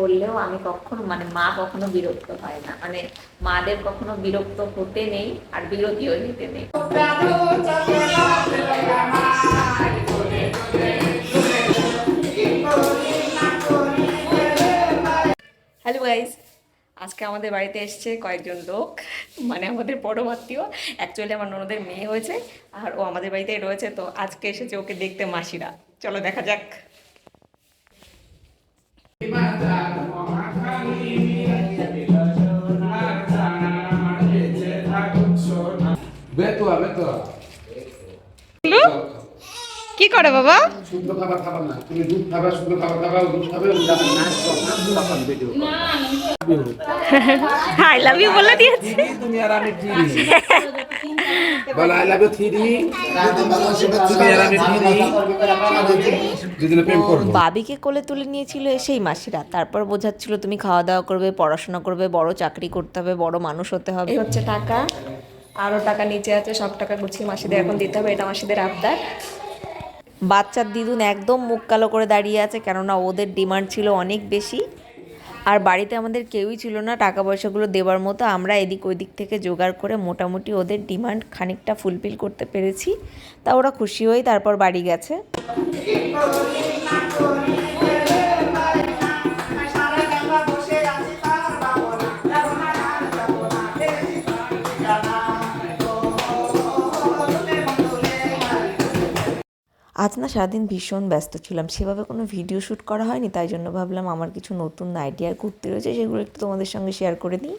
করলেও আমি কখনো মানে মা কখনো বিরক্ত হয় না। মানে মাদের কখনো বিরক্ত হতে নেই আর বিরতিও নিতে নেই। হ্যালো গাইজ আজকে আমাদের বাড়িতে এসছে কয়েকজন লোক মানে আমাদের বড় অ্যাকচুয়ালি আমার ননদের মেয়ে হয়েছে আর ও আমাদের বাড়িতে রয়েছে, তো আজকে এসেছে ওকে দেখতে মাসিরা। চলো দেখা যাক। কি করে বাবা শুদ্ধ খাবার খাবার না তুমি দুধ খাবা শুদ্ধ খাবার খাবা দুধ খাবে আই লাভ ইউ বলে দিয়েছে তুমি আর আমি বলো আই লাভ ইউ থ্রি। বাবিকে কোলে তুলে নিয়েছিল সেই মাসিরা। তারপর বোঝাচ্ছিল তুমি খাওয়া দাওয়া করবে পড়াশোনা করবে বড় চাকরি করতে হবে বড় মানুষ হতে হবে। হচ্ছে টাকা। আরও টাকা নিচে আছে সব টাকা গুছিয়ে মাসিদের এখন দিতে হবে এটা মাসিদের আবদার। বাচ্চার দিদুন একদম মুখ কালো করে দাঁড়িয়ে আছে কেননা ওদের ডিমান্ড ছিল অনেক বেশি। আর বাড়িতে আমাদের কেউই ছিল না টাকা পয়সাগুলো দেওয়ার মতো। আমরা এদিক ওদিক থেকে জোগাড় করে মোটামুটি ওদের ডিমান্ড খানিকটা ফুলফিল করতে পেরেছি। তা ওরা খুশি হয়ে তারপর বাড়ি গেছে। আজ না সারাদিন ভীষণ ব্যস্ত ছিলাম। সেভাবে কোনো ভিডিও শ্যুট করা হয়নি, তাই জন্য ভাবলাম আমার কিছু নতুন আইডিয়ার কুর্তি রয়েছে, সেগুলো একটু তোমাদের সঙ্গে শেয়ার করে দিই।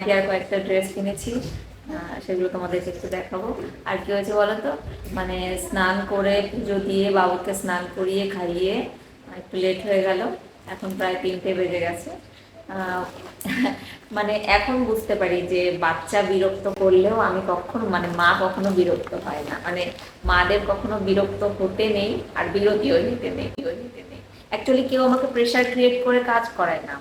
আর কয়েকটা ড্রেস কিনেছি সেগুলো তোমাদেরকে একটু দেখাবো। আর কি হয়েছে বলো তো? মানে স্নান করে পুজো দিয়ে বাবুকে স্নান করিয়ে খাইয়ে একটু লেট হয়ে গেল। এখন প্রায় তিনটে বেজে গেছে। মানে এখন বুঝতে পারি যে বাচ্চা বিরক্ত করলেও আমি কখনো মানে মা কখনো বিরক্ত হয় না। মানে মাদের কখনো বিরক্ত হতে নেই আর বিরতিও নিতে নেই। অ্যাকচুয়ালি কেউ আমাকে প্রেশার ক্রিয়েট করে কাজ করায় না।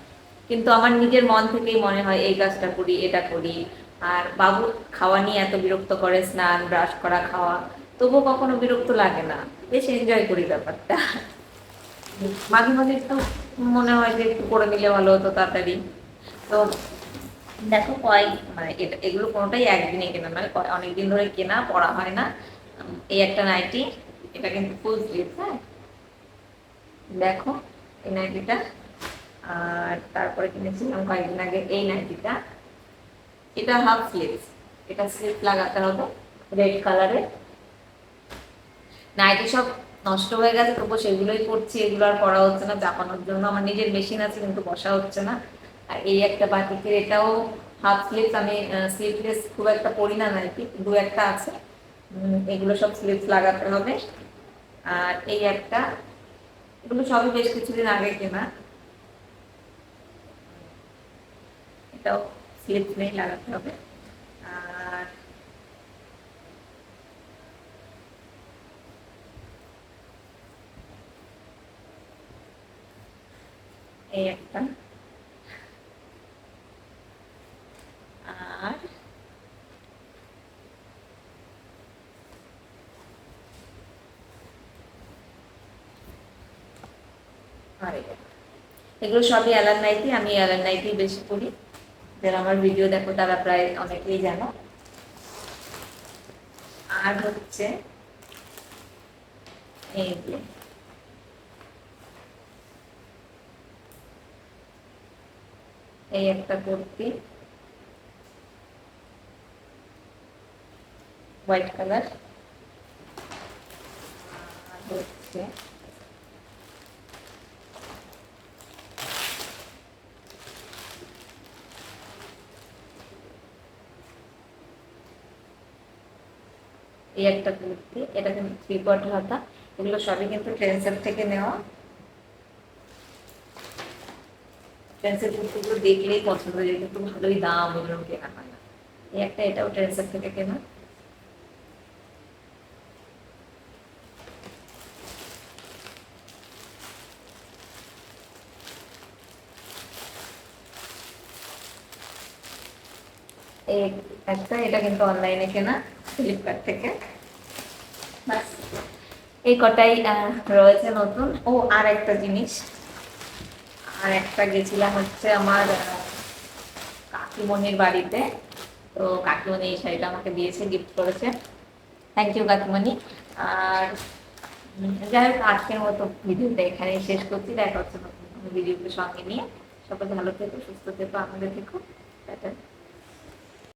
কিন্তু আমার নিজের মন থেকেই মনে হয়, এই কাজটা করি, এটা করি। আর বাবু খাওয়া নিয়ে এত বিরক্ত করে, স্নান, ব্রাশ করা, খাওয়া, তবুও কখনো বিরক্ত লাগে না। বেশ এনজয় করি ব্যাপারটা। মাঝে মাঝে একটু মনে হয় যে একটু করে নিলে ভালো হতো তাড়াতাড়ি। তো দেখো কয়েক মানে এটা, এগুলো কোনোটাই একদিনে কেনা মানে কয়- অনেকদিন ধরে কেনা, পড়া হয় না। এই একটা নাইটি, এটা কিন্তু ফুল স্লিভ হ্যাঁ? দেখো, এই নাইটিটা, আর তারপরে কিনেছিলাম কয়েকদিন আগে এই নাইটিটা। এটা হাফ স্লিভস এটা স্লিভ লাগাতে হবে রেড কালারের নাইটি সব নষ্ট হয়ে গেছে তবু সেগুলোই করছি, এগুলো আর করা হচ্ছে না, চাপানোর জন্য আমার নিজের মেশিন আছে, কিন্তু বসা হচ্ছে না। আর এই একটা বাটিকের এটাও হাফ স্লিভস আমি স্লিভলেস খুব একটা পরি না নাইটি দু একটা আছে। এগুলো সব স্লিভস লাগাতে হবে। আর এই একটা, এগুলো সবই বেশ কিছুদিন আগে কেনা। এটাও স্লিপ নেই লাগাতে হবে আর এই একটা আর এগুলো সবই অ্যালান নাইটি আমি অ্যালান নাইটি বেশি করি যারা আমার ভিডিও দেখো, তারা প্রায় অনেকেই জানো। আর হচ্ছে, এই এই একটা কুর্তি। হোয়াইট কালার এই একটা কুর্তি। এটা কিন্তু থ্রি কোয়ার্টার হাতা। এগুলো সবই কিন্তু ট্রেন্সের থেকে নেওয়া। ট্রেন্সের কুর্তিগুলো দেখলেই পছন্দ হয়ে যায়, কিন্তু ভালোই দাম, ওগুলো কেনা হয় না। এই একটা এটাও ট্রেন্সের থেকে কেনা। একটা, এটা কিন্তু অনলাইনে কেনা ফ্লিপকার্ট থেকে। এই কটাই রয়েছে নতুন। ও আর একটা জিনিস। আর একটা গেছিলাম হচ্ছে আমার কাকিমণির বাড়িতে। তো কাকিমণি এই শাড়িটা আমাকে দিয়েছে গিফট করেছে। Thank you কাকিমণি। আর যাই হোক, আজকের মতো ভিডিওটা এখানে শেষ করছি। দেখা হচ্ছে নতুন ভিডিওকে সঙ্গে নিয়ে। সবাই ভালো থেকো, সুস্থ থেকো, আমাদের থেকো। টাটা।